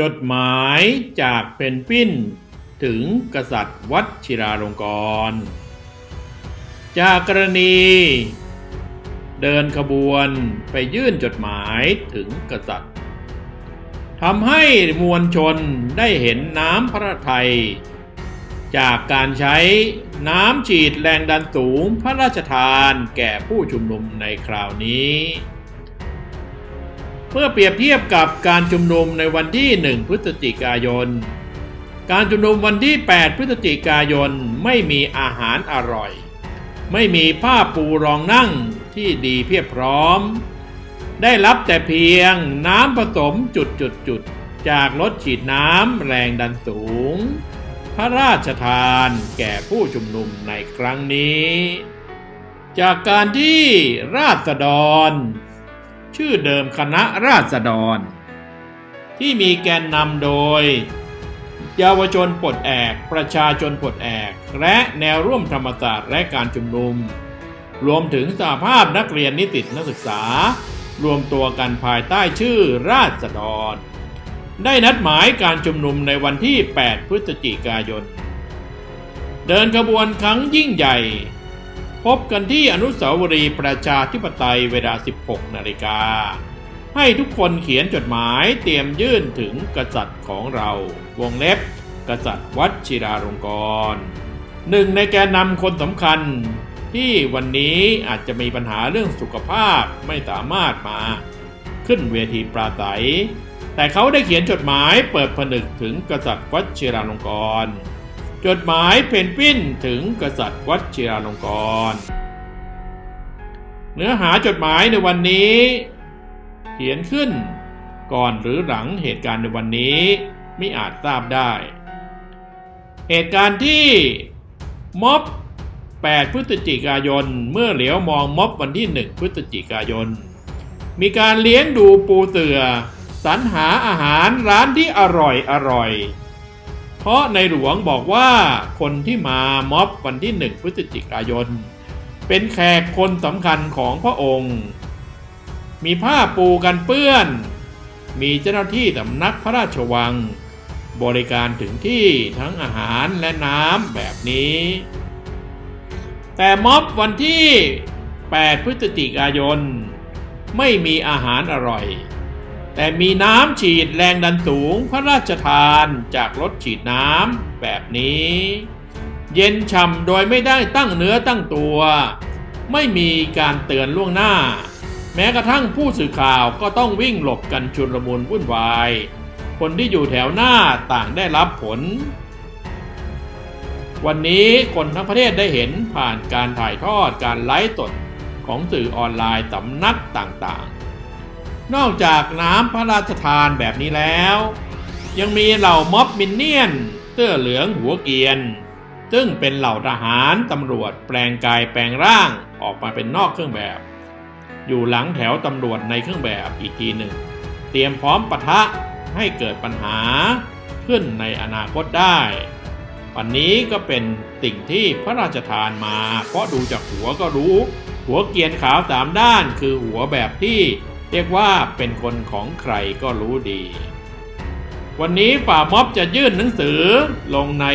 จดหมายจากเป็นปิ้นถึงกษัตริย์วัดชิราลงกรณ์จากกรณี เดินขบวนไปยื่นจดหมายถึงกษัตริย์ทำให้มวลชนได้เห็นน้ำพระทัย จากการใช้น้ำฉีดแรงดันสูงพระราชทานแก่ผู้ชุมนุมในคราวนี้ เมื่อเปรียบเทียบกับการชุมนุมในวันที่ 1 พฤศจิกายน การชุมนุมวันที่ 8 พฤศจิกายนไม่มีอาหารอร่อย ไม่มีผ้าปูรองนั่งที่ดีเพียบพร้อม ได้รับแต่เพียงน้ำผสมจุดๆๆจากรถฉีดน้ำแรงดันสูง พระราชทานแก่ผู้ชุมนุมในครั้งนี้ จากการที่ราษฎร ชื่อเดิมคณะราษฎร ที่มีแกนนำโดย เยาวชนปลดแอก ประชาชนปลดแอก และแนวร่วมธรรมศาสตร์และการชุมนุม รวมถึงสหภาพนักเรียนนิสิตนักศึกษา รวมตัวกันภายใต้ชื่อราษฎร ได้นัดหมายการชุมนุมในวันที่ 8 พฤศจิกายน เดินขบวนครั้งยิ่งใหญ่ พบกันที่อนุสาวรีย์ประชาธิปไตยเวลา 16 นาฬิกา ให้ทุกคนเขียนจดหมายเตรียมยื่นถึงกษัตริย์ของเรา วงเล็บ กษัตริย์วัดชิราลงกรณ์หนึ่งในแกนนำคนสำคัญ ที่วันนี้อาจจะมีปัญหาเรื่องสุขภาพไม่สามารถมา ขึ้นเวทีปราศัย แต่เขาได้เขียนจดหมายเปิดผนึกถึงกษัตริย์วัดชิราลงกรณ์ จดหมายเพนปินถึงกษัตริย์วัชิราลงกรณ์เนื้อหาจดหมายในวันนี้ เขียนขึ้นก่อนหรือหลังเหตุการณ์ในวันนี้ไม่อาจทราบได้ เหตุการณ์ที่ม็อบ 8 พฤศจิกายน เมื่อเหลียวมองม็อบวันที่ 1 พฤศจิกายน มีการเลี้ยงดูปูเสือสรรหาอาหารร้านที่อร่อยอร่อย เพราะในหลวงบอกว่าคนที่มาม็อบวันที่1พฤศจิกายน เป็นแขกคนสำคัญของพระองค์ มีผ้าปูกันเปื้อน มีเจ้าหน้าที่สำนักพระราชวัง บริการถึงที่ทั้งอาหารและน้ำแบบนี้ แต่ม็อบวันที่ 8 พฤศจิกายน ไม่มีอาหารอร่อย แต่มีน้ำฉีดแรงดันสูงพระราชทานจากรถฉีดน้ำแบบนี้ เย็นฉ่ำโดยไม่ได้ตั้งเนื้อตั้งตัว ไม่มีการเตือนล่วงหน้า แม้กระทั่งผู้สื่อข่าวก็ต้องวิ่งหลบกันชุลมุนวุ่นวาย คนที่อยู่แถวหน้าต่างได้รับผล วันนี้คนทั้งประเทศได้เห็นผ่านการถ่ายทอดการไลฟ์สดของสื่อออนไลน์สำนักต่างๆ นอกจากน้ำพระราชทานแบบนี้แล้ว ยังมีเหล่าม็อบมินเนี่ยนเสื้อเหลืองหัวเกียน ซึ่งเป็นเหล่าทหารตำรวจแปลงกายแปลงร่างออกมาเป็นนอกเครื่องแบบ อยู่หลังแถวตำรวจในเครื่องแบบอีกทีหนึ่ง เตรียมพร้อมปะทะให้เกิดปัญหาขึ้นในอนาคตได้ วันนี้ก็เป็นสิ่งที่พระราชทานมา เพราะดูจากหัวก็รู้ หัวเกียนขาวสามด้านคือหัวแบบที่ เรียกว่าเป็นคนของใครก็รู้ดี วันนี้ฝ่าม็อบจะยื่นหนังสือลงใน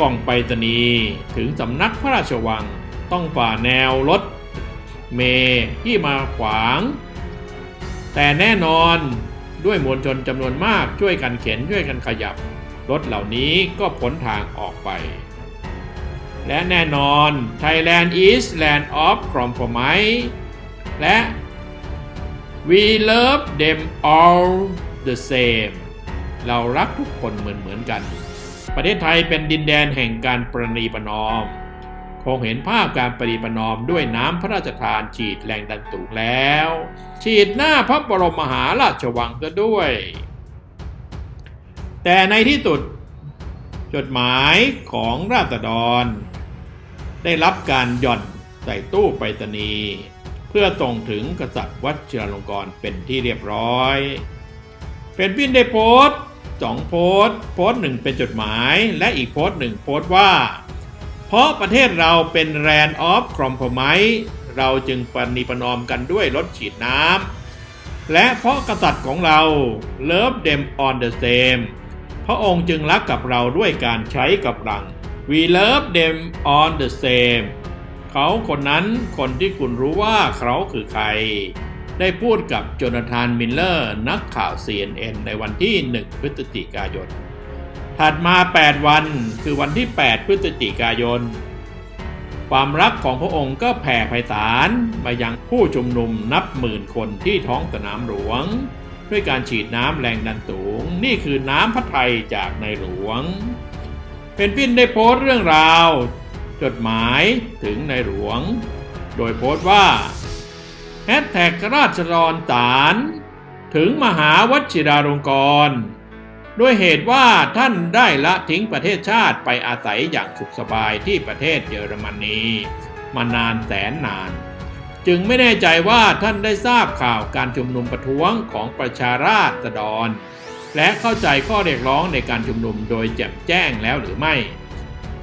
กล่องไปรษณีย์ถึงสำนักพระราชวังต้องฝ่าแนวรถเมย์ที่มาขวาง แต่แน่นอนด้วยมวลชนจำนวนมากช่วยกันเข็นช่วยกันขยับ รถเหล่านี้ก็พ้นทางออกไป และแน่นอน Thailand is land of compromise และ we love them all the same เรารักทุกคนเหมือนเหมือนกัน ประเทศไทยเป็นดินแดนแห่งการประนีประนอม คงเห็นภาพการประนีประนอมด้วยน้ำพระราชทานฉีดแรงดันสูงแล้ว ฉีดหน้าพระบรมมหาราชวังซะด้วย แต่ในที่สุดจดหมายของราษฎร ได้รับการหย่อนใส่ตู้ไปรษณีย์ เพื่อส่งถึงกษัตริย์วัชิรลงกรเป็นที่เรียบร้อยเป็นพินได้โพสต์สองโพสต์ โพสต์หนึ่งเป็นจดหมาย และอีกโพสต์หนึ่งโพสต์ว่า เพราะประเทศเราเป็นแรนด์ออฟครอมพไมเราจึงปณีประนอมกันด้วยรถฉีดน้ำและเพราะกษัตริย์ของเรา love them on the same พระองค์จึงรักกับเราด้วยการใช้กำลัง we love them on the same เขาคนนั้นคนที่คุณรู้ว่าเขาคือใคร ได้พูดกับโจนาธานมิลเลอร์ นักข่าว CNN ในวันที่ 1 พฤศจิกายน ถัดมา 8 วันคือวันที่ 8 พฤศจิกายน ความรักของพระองค์ก็แผ่ไพศาลมายังผู้ชุมนุมนับหมื่นคนที่ท้องสนามหลวง ด้วยการฉีดน้ำแรงดันสูง นี่คือน้ำพระทัยจากในหลวง เป็นพินได้โพสต์เรื่องราว จดหมายถึงในหลวง โดยโพสต์ว่าแฮชแท็กราชรอนสารถึงมหาวชิราลงกรณ์ด้วยเหตุว่าท่านได้ละทิ้งประเทศชาติไปอาศัยอย่างสุขสบายที่ประเทศเยอรมนี มานานแสนนาน จึงไม่แน่ใจว่าท่านได้ทราบข่าวการชุมนุมประท้วงของประชาราษฎร และเข้าใจข้อเรียกร้องในการชุมนุมโดยแจ่มแจ้งแล้วหรือไม่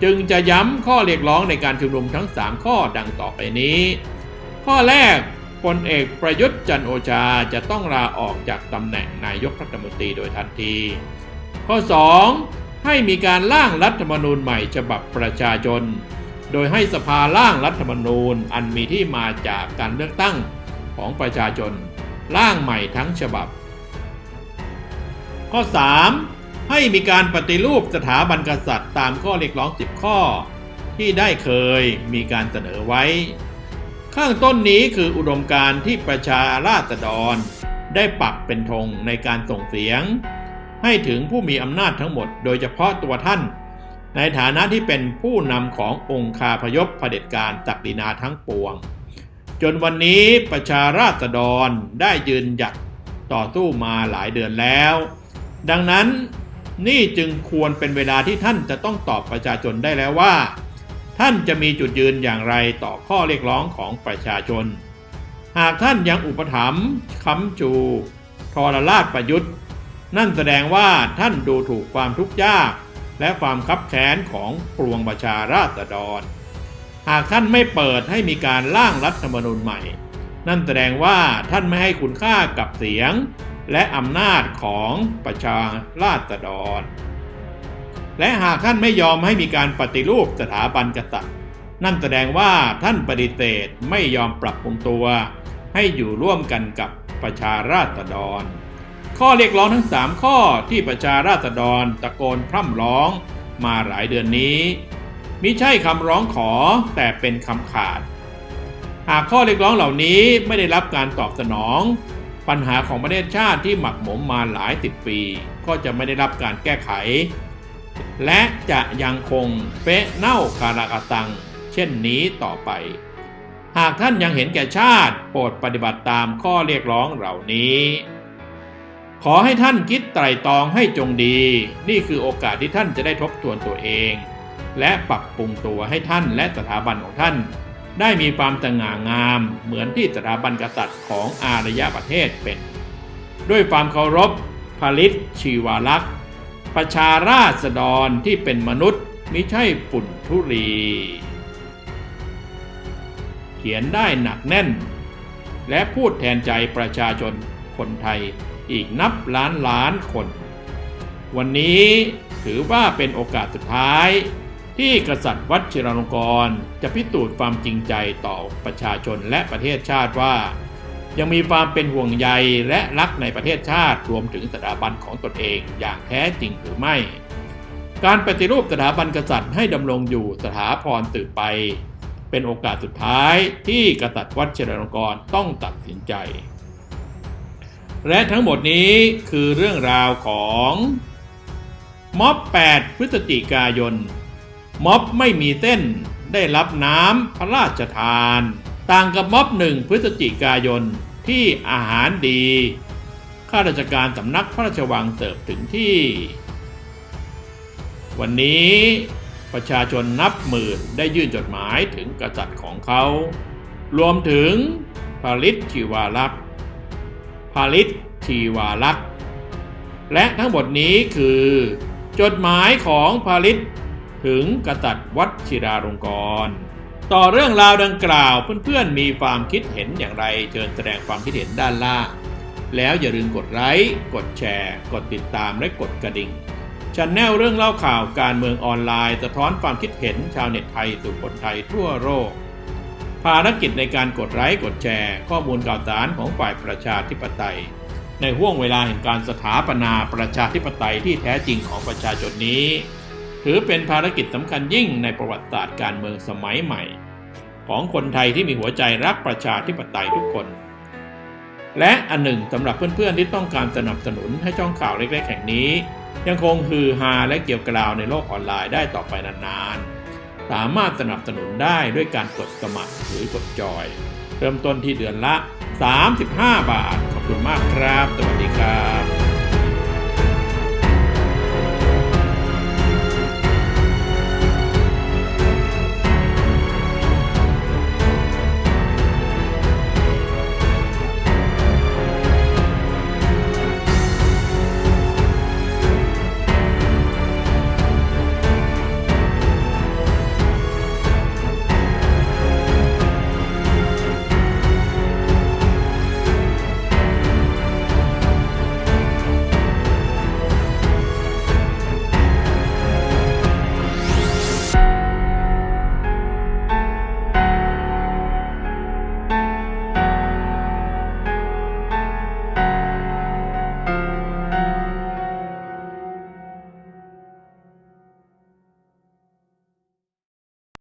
จึงจะย้ำข้อเรียกร้องในการชุมนุมทั้ง 3 ข้อดังต่อไปนี้ ข้อแรกพลเอกประยุทธ์จันโอชาจะต้องลาออกจากตำแหน่งนายกรัฐมนตรีโดยทันที ข้อ 2. ให้มีการร่างรัฐธรรมนูญใหม่ฉบับประชาชน โดยให้สภาร่างรัฐธรรมนูญอันมีที่มาจากการเลือกตั้งของประชาชนร่างใหม่ทั้งฉบับ ข้อ 3. ให้มีการปฏิรูปสถาบันกษัตริย์ตามข้อเรียกร้อง 10 ข้อ ที่ได้เคยมีการเสนอไว้ ข้างต้นนี้คืออุดมการณ์ที่ประชาราษฎร ได้ปักเป็นธงในการส่งเสียง ให้ถึงผู้มีอำนาจทั้งหมดโดยเฉพาะตัวท่าน ในฐานะที่เป็นผู้นำขององค์คาพยพเผด็จการตักดินาทั้งปวง จนวันนี้ประชาราษฎรได้ยืนหยัดต่อสู้มาหลายเดือนแล้ว ดังนั้น นี่จึงควรเป็นเวลาที่ท่านจะต้องตอบประชาชนได้แล้วว่า ท่านจะมีจุดยืนอย่างไรต่อข้อเรียกร้องของประชาชน หากท่านยังอุปถัมภ์ค้ำจูทรราชประยุทธ์ นั่นแสดงว่าท่านดูถูกความทุกข์ยาก และความคับแค้นของปวงประชาราษฎร หากท่านไม่เปิดให้มีการร่างรัฐธรรมนูญใหม่ นั่นแสดงว่าท่านไม่ให้คุณค่ากับเสียง และอำนาจของประชาราษฎร และหากท่านไม่ยอมให้มีการปฏิรูปสถาบันกษัตริย์ นั่นแสดงว่าท่านปฏิเสธไม่ยอมปรับปรุงตัว ให้อยู่ร่วมกันกับประชาราษฎร ข้อเรียกร้องทั้ง 3 ข้อที่ประชาราษฎรตะโกนพร่ำร้องมาหลายเดือนนี้มิใช่คำร้องขอแต่เป็นคำขาด หากข้อเรียกร้องเหล่านี้ไม่ได้รับการตอบสนอง ปัญหาของประเทศชาติที่หมักหมมมาหลายสิบปี ก็จะไม่ได้รับการแก้ไข และจะยังคงเป๊ะเน่าคาราคาซัง เช่นนี้ต่อไป หากท่านยังเห็นแก่ชาติโปรดปฏิบัติตามข้อเรียกร้องเหล่านี้ ขอให้ท่านคิดไตรตรองให้จงดี นี่คือโอกาสที่ท่านจะได้ทบทวนตัวเอง และปรับปรุงตัวให้ท่านและสถาบันของท่าน ได้มีความสง่างามเหมือนที่สถาบันกษัตริย์ของอารยประเทศเป็น ด้วยความเคารพผลิตชีวลักษ์ ประชาราษฎรที่เป็นมนุษย์มิใช่ฝุ่นทุลีเขียนได้หนักแน่น และพูดแทนใจประชาชนคนไทยอีกนับล้านล้านคน วันนี้ถือว่าเป็นโอกาสสุดท้าย ที่กษัตริย์วัชิรลงกรณ์จะพิสูจน์ความจริงใจต่อประชาชนและประเทศชาติว่า ยังมีความเป็นห่วงใยและรักในประเทศชาติรวมถึงสถาบันของตนเองอย่างแท้จริงหรือไม่ การปฏิรูปสถาบันกษัตริย์ให้ดำรงอยู่สถาพรสืบไป เป็นโอกาสสุดท้ายที่กษัตริย์วัชิรลงกรณ์ต้องตัดสินใจ และทั้งหมดนี้คือเรื่องราวของม็อบ 8 พฤศจิกายน ม็อบไม่มีเส้น ได้รับน้ำพระราชทาน ต่างกับม็อบ1พฤศจิกายนที่อาหารดี ข้าราชการสำนักพระราชวังเสิร์ฟถึงที่ วันนี้ประชาชนนับหมื่นได้ยื่นจดหมายถึงกษัตริย์ของเขา รวมถึงผลิตชีวาลักษณ์ผลิตชีวาลักษ์และทั้งหมดนี้คือ จดหมายของผลิต ถึงกษัตริย์วัชิราลงกรณ์ต่อเรื่องราวดังกล่าวเพื่อนๆมีความคิดเห็นอย่างไรเชิญแสดงความคิดเห็นด้านล่าง แล้วอย่าลืมกดไลค์กดแชร์ กดติดตามและกดกระดิ่งชันแนลเรื่องเล่าข่าวการเมืองออนไลน์สะท้อนความคิดเห็นชาวเน็ตไทยสู่คนไทยทั่วโลกภารกิจในการกดไลค์กดแชร์ ข้อมูลข่าวสารของฝ่ายประชาธิปไตย ในห่วงเวลาแห่งการสถาปนาประชาธิปไตยที่แท้จริงของประชาชนนี้ ถือเป็นภารกิจสำคัญยิ่งในประวัติศาสตร์การเมืองสมัยใหม่ ของคนไทยที่มีหัวใจรักประชาธิปไตยทุกคน และอันหนึ่งสำหรับเพื่อนๆที่ต้องการสนับสนุนให้ช่องข่าวเล็กๆแห่งนี้ ยังคงฮือฮาและเกี่ยวกราวในโลกออนไลน์ได้ต่อไปนานๆ สามารถสนับสนุนได้ด้วยการกดสมัครหรือกดจอย เริ่มต้นที่เดือนละ 35 บาท ขอบคุณมากครับ สวัสดีครับ